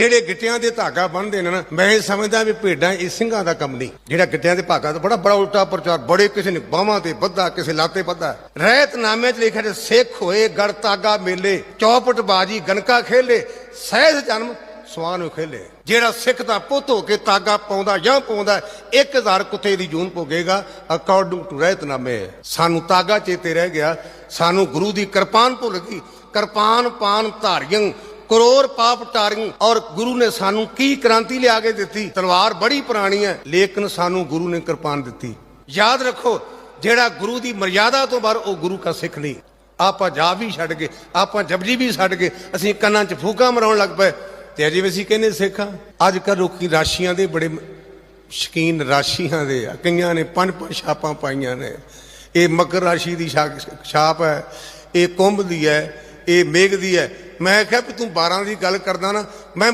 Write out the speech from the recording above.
ਜਿਹੜੇ ਗਿੱਟਿਆਂ ਦੇ ਧਾਗਾ ਬੰਨਦੇ ਨੇ ਨਾ, ਮੈਂ ਇਹ ਸਮਝਦਾ ਵੀ ਭੇਡਾਂ ਇਹ ਸਿੰਘਾਂ ਦਾ ਕੰਮ ਨਹੀਂ। ਜਿਹੜਾ ਗਿੱਟਿਆਂ ਦੇ ਧਾਗਾ ਤਾਂ ਬੜਾ ਬੜਾ ਉਲਟਾ ਪ੍ਰਚਾਰ, ਬੜੇ ਕਿਸੇ ਨੇ ਬਾਹਾਂ ਤੇ ਬੱਧਾ ਕਿਸੇ ਲਾਤੇ ਬੱਧਾ ਰਹਿਤ ਨਾਮੇ 'ਚ ਲਿਖਿਆ ਤੇ ਸਿੱਖ ਹੋਏ, ਗੜ ਤਾਗਾ ਮੇਲੇ, ਚੌਪਟ ਬਾਜੀ ਗਨਕਾ ਖੇਲੇ, ਸਹਿਜ ਜਨਮ ਸਵਾਨ ਨੂੰ ਖੇਲੇ। ਜਿਹੜਾ ਸਿੱਖ ਦਾ ਪੁੱਤ ਹੋ ਕੇ ਤਾਗਾ ਪਾਉਂਦਾ ਜਾਂ ਪਾਉਂਦਾ 1000 ਕੁੱਤੇ ਦੀ ਜੂਨ ਭੋਗੇਗਾ ਅਕੋਰਡਿੰਗ ਟੂ ਰਹਿਤਨਾਮੇ। ਸਾਨੂੰ ਤਾਗਾ ਚੇਤੇ ਰਹਿ ਗਿਆ, ਸਾਨੂੰ ਗੁਰੂ ਦੀ ਕਿਰਪਾਨ ਭੁੱਲ ਗਈ। ਕਿਰਪਾਨ ਪਾਨ ਧਾਰੀਆਂ ਕਰੋੜ ਪਾਪ ਟਾਰੀਆਂ ਔਰ ਗੁਰੂ ਨੇ ਸਾਨੂੰ ਕੀ ਕ੍ਰਾਂਤੀ ਲਿਆ ਕੇ ਦਿੱਤੀ? ਤਲਵਾਰ ਬੜੀ ਪੁਰਾਣੀ ਹੈ, ਲੇਕਿਨ ਸਾਨੂੰ ਗੁਰੂ ਨੇ ਕਿਰਪਾਨ ਦਿੱਤੀ। ਯਾਦ ਰੱਖੋ, ਜਿਹੜਾ ਗੁਰੂ ਦੀ ਮਰਿਆਦਾ ਤੋਂ ਬਾਹਰ ਉਹ ਗੁਰੂ ਦਾ ਸਿੱਖ ਨਹੀਂ। ਆਪਾਂ ਜਾ ਵੀ ਛੱਡ ਗਏ, ਆਪਾਂ ਜਪਜੀ ਵੀ ਛੱਡ ਗਏ, ਅਸੀਂ ਕੰਨਾਂ 'ਚ ਫੂਕਾਂ ਮਰਾਉਣ ਲੱਗ ਪਏ। ਤੇ ਅਜੇ ਵੀ ਅਸੀਂ ਕਹਿੰਦੇ ਸਿੱਖਾਂ ਅੱਜ ਕੱਲ੍ਹ ਲੋਕੀ ਰਾਸ਼ੀਆਂ ਦੇ ਬੜੇ ਸ਼ਕੀਨ ਰਾਸ਼ੀਆਂ ਦੇ ਆ। ਕਈਆਂ ਨੇ ਪੰਜ ਪੰਜ ਛਾਪਾਂ ਪਾਈਆਂ ਨੇ। ਇਹ ਮਕਰ ਰਾਸ਼ੀ ਦੀ ਛਾਪ ਹੈ, ਇਹ ਕੁੰਭ ਦੀ ਹੈ, ਇਹ ਮੇਘ ਦੀ ਹੈ। ਮੈਂ ਕਿਹਾ ਵੀ ਤੂੰ 12 ਦੀ ਗੱਲ ਕਰਦਾ ਨਾ ਮੈਂ